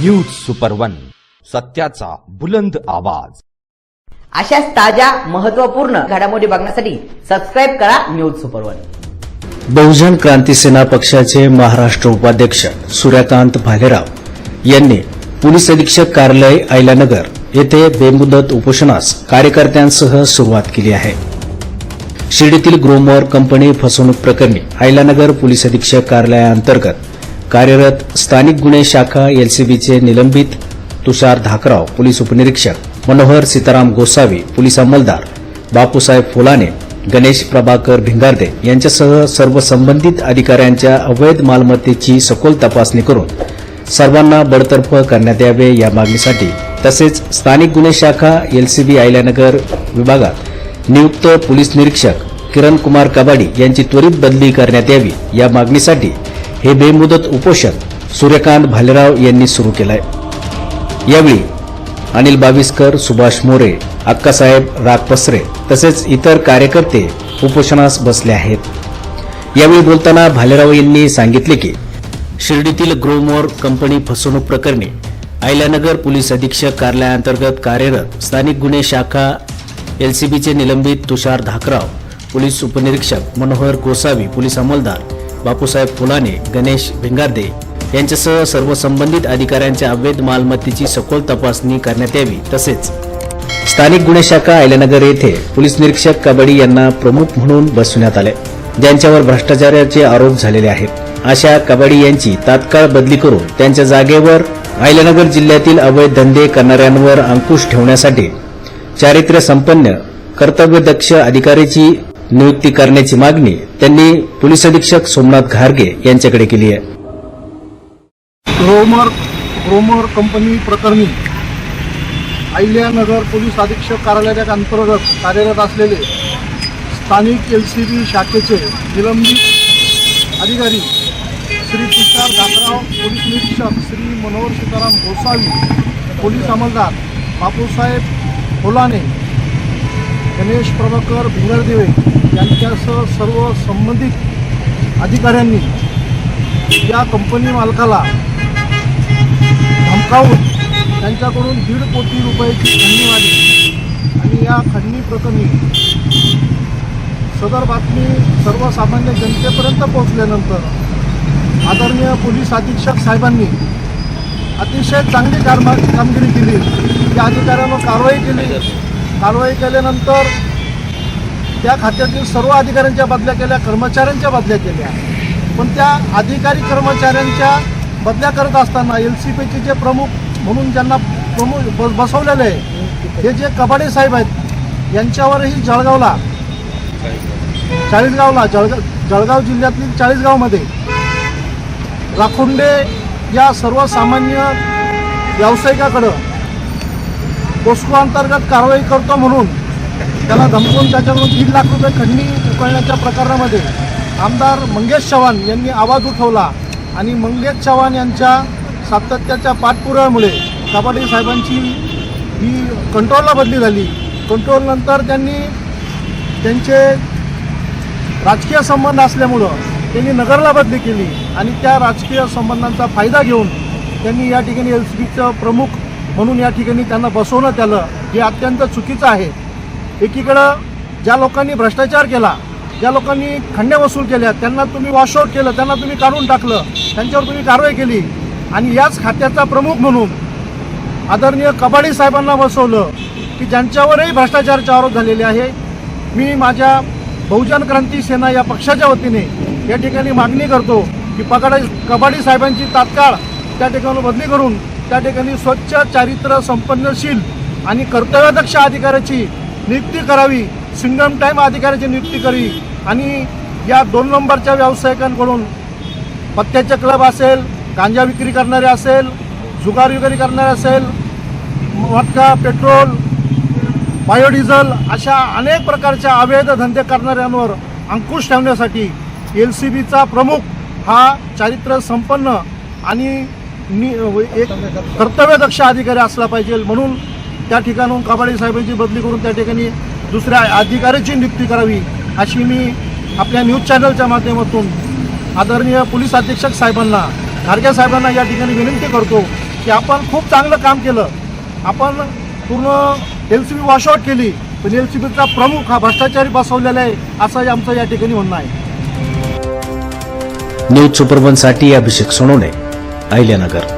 News super one सत्याचा बुलंद आवाज. अशाच ताज्या महत्त्वपूर्ण घडामोडी बघण्यासाठी सबस्क्राईब करा news super one Bahujan Kranti Sena पक्षाचे महाराष्ट्र उपाध्यक्ष सूर्यकांत भालेराव यांनी पोलीस अधीक्षक कार्यालय आयलानगर येथे बेमुदत उपोषणास कार्यकर्त्यांसह सुरुवात केली आहे. शिर्डीतील ग्रोमोर कंपनी फसवणूक प्रकरणी आयलानगर पोलीस अधीक्षक कार्यालयाअंतर्गत कार्यरत स्थानिक गुन्हे शाखा एलसीबीचे निलंबित तुषार धाकराव पोलीस उपनिरीक्षक मनोहर सीताराम गोसावी पोलीस अंमलदार बापूसाहेब फुलाने गणेश प्रभाकर भिंगारदे यांच्यासह सर्व संबंधित अधिकाऱ्यांच्या अवैध मालमत्तेची सखोल तपासणी करून सर्वांना बडतर्फ करण्यात यावे या मागणीसाठी तसेच स्थानिक गुन्हे शाखा एलसीबी आयल्यानगर विभागात नियुक्त पोलीस निरीक्षक किरण कुमार कबाडी यांची त्वरित बदली करण्यात यावी या मागणीसाठी हे बेमुदत उपोषण सूर्यकांत भालेराव यांनी सुरू केलंय. यावेळी अनिल बाविस्कर सुभाष मोरे अक्कासाहेब रागपसरे तसेच इतर कार्यकर्ते उपोषणास बसले आहेत. यावेळी बोलताना भालेराव यांनी सांगितले की शिर्डीतील ग्रोमोर कंपनी फसवणूक प्रकरणी आयल्यानगर पोलीस अधीक्षक कार्यालयाअंतर्गत कार्यरत स्थानिक गुन्हे शाखा एलसीबीचे निलंबित तुषार धाकराव पोलीस उपनिरीक्षक मनोहर गोसावी पोलीस अंमलदार बापूसाहेब फुलाने गणेश भिंगारदे यांच्यासह सर्व संबंधित अधिकाऱ्यांच्या अवैध मालमत्तेची सखोल तपासणी करण्यात यावी तसेच स्थानिक गुन्हे शाखा आयल्यानगर येथे पोलीस निरीक्षक कबड्डी यांना प्रमुख म्हणून बसवण्यात आले. ज्यांच्यावर भ्रष्टाचाराचे आरोप झालेले आहेत. अशा कबड्डी यांची तात्काळ बदली करून त्यांच्या जागेवर आयल्यानगर जिल्ह्यातील अवैध धंदे करणाऱ्यांवर अंकुश ठेवण्यासाठी चारित्र्य संपन्न कर्तव्यदक्ष अधिकाऱ्याची नियुक्ती करण्याची मागणी त्यांनी पोलीस अधीक्षक सोमनाथ घारगे यांच्याकडे केली आहे. ग्रोमर ग्रोमर कंपनी प्रकरणी अहिल्यानगर पोलीस अधीक्षक कार्यालयाच्या अंतर्गत कार्यरत असलेले स्थानिक एल सी बी शाखेचे निलंबित अधिकारी श्री तुषार दासराव पोलीस निरीक्षक श्री मनोहर सीताराम गोसावी पोलीस अंमलदार बापूसाहेब होलाने गणेश प्रभाकर भिंगरदेवे यांच्यासह सर्व संबंधित अधिकाऱ्यांनी या कंपनी मालकाला धमकावून त्यांच्याकडून दीड कोटी रुपयाची खंडणी मारली आणि या खंडणी प्रकरणी सदर बातमी सर्वसामान्य जनतेपर्यंत पोहोचल्यानंतर आदरणीय पोलीस अधीक्षक साहेबांनी अतिशय चांगली कारमा कामगिरी केली. त्या अधिकाऱ्यांवर कारवाई केली. कारवाई केल्यानंतर त्या खात्यातील सर्व अधिकाऱ्यांच्या बदल्या केल्या कर्मचाऱ्यांच्या बदल्या केल्या. पण त्या अधिकारी कर्मचाऱ्यांच्या बदल्या करत असताना एल सी पीचे जे प्रमुख म्हणून ज्यांना प्रमुख बसवलेले आहे हे जे कबाडे साहेब आहेत यांच्यावरही जळगावला चाळीसगावला जळगाव जळगाव जिल्ह्यातील चाळीसगावमध्ये राखुंडे या सर्वसामान्य व्यावसायिकाकडं पोस्को अंतर्गत कारवाई करतो म्हणून त्याला धमकून त्याच्याकडून दीड लाख रुपये खंडणी उकळण्याच्या प्रकरणामध्ये आमदार मंगेश चव्हाण यांनी आवाज उठवला. आणि मंगेश चव्हाण यांच्या सातत्याच्या पाठपुराव्यामुळे कबाडी साहेबांची ही कंट्रोलला बदली झाली. कंट्रोलनंतर त्यांनी त्यांचे राजकीय संबंध असल्यामुळं त्यांनी नगरला बदली केली आणि त्या राजकीय संबंधांचा फायदा घेऊन त्यांनी या ठिकाणी एल सी प्रमुख म्हणून या ठिकाणी त्यांना बसवण्यात आलं. हे अत्यंत चुकीचं आहे. एकीकडं ज्या लोकांनी भ्रष्टाचार केला ज्या लोकांनी खंड्या वसूल केल्या त्यांना तुम्ही वॉशआउट केलं त्यांना तुम्ही काढून टाकलं त्यांच्यावर तुम्ही कारवाई केली. आणि याच खात्याचा प्रमुख म्हणून आदरणीय कबाडी साहेबांना बसवलं की ज्यांच्यावरही भ्रष्टाचाराचे आरोप झालेले आहे मी माझ्या बहुजन क्रांती सेना या पक्षाच्या वतीने या ठिकाणी मागणी करतो की पगाडी कबाडी साहेबांची तात्काळ त्या ठिकाणी बदली करून त्या ठिकाणी स्वच्छ चारित्र्य संपन्नशील आणि कर्तव्यदक्ष अधिकाऱ्याची नियुक्ती करावी सिंगम टाईम अधिकाऱ्याची नियुक्ती करावी आणि या दोन नंबरच्या व्यावसायिकांकडून पत्त्याचे क्लब असेल गांजा विक्री करणारे असेल जुगार विक्री करणारे असेल मटका पेट्रोल बायोडिझल अशा अनेक प्रकारच्या अवैध धंदे करणाऱ्यांवर अंकुश ठेवण्यासाठी एल सी बीचा प्रमुख हा चारित्र्य संपन्न आणि एक कर्तव्यदक्ष अधिकारी असला पाहिजे म्हणून त्या ठिकाणून कबाडी साहेबांची बदली करून त्या ठिकाणी दुसऱ्या अधिकाऱ्याची नियुक्ती करावी अशी मी आपल्या न्यूज चॅनलच्या माध्यमातून आदरणीय पोलीस अधीक्षक साहेबांना खारगे साहेबांना या ठिकाणी विनंती करतो की आपण खूप चांगलं काम केलं. आपण पूर्ण एल सी बी वॉशआउट केली पण एल सी बीचा प्रमुख हा भ्रष्टाचारी बसवलेला आहे असं आमचं या ठिकाणी म्हणणं आहे. न्यूज सुपरवनसाठी अभिषेक सोनवणे अहिल्यानगर.